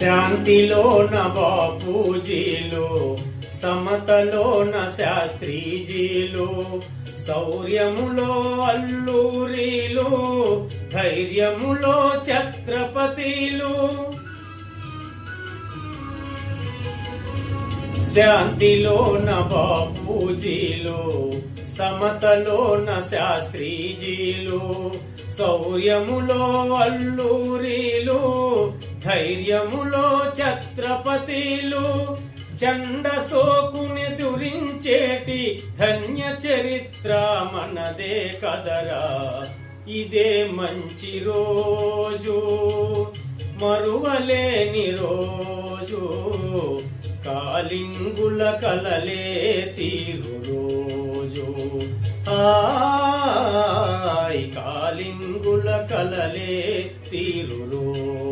శాంతిలోన బాపూజీలు సమతలోన శాస్త్రీజీలు శౌర్యములో అల్లూరీలు ధైర్యములో ఛత్రపతిలు. శాంతిలోన బాపూజీలు సమతలోన శాస్త్రీజీలు శౌర్యములో అల్లూరీలు ధైర్యములో ఛత్రపతిలు చండ సోకుని దురించేటి ధన్య చరిత్ర మనదే కదరా. ఇదే మంచి రోజు మరువలేని రోజు కాలింగుల కలలే తీరు రోజు. ఆయ్ కాలింగుల కలలే తీరు రోజు.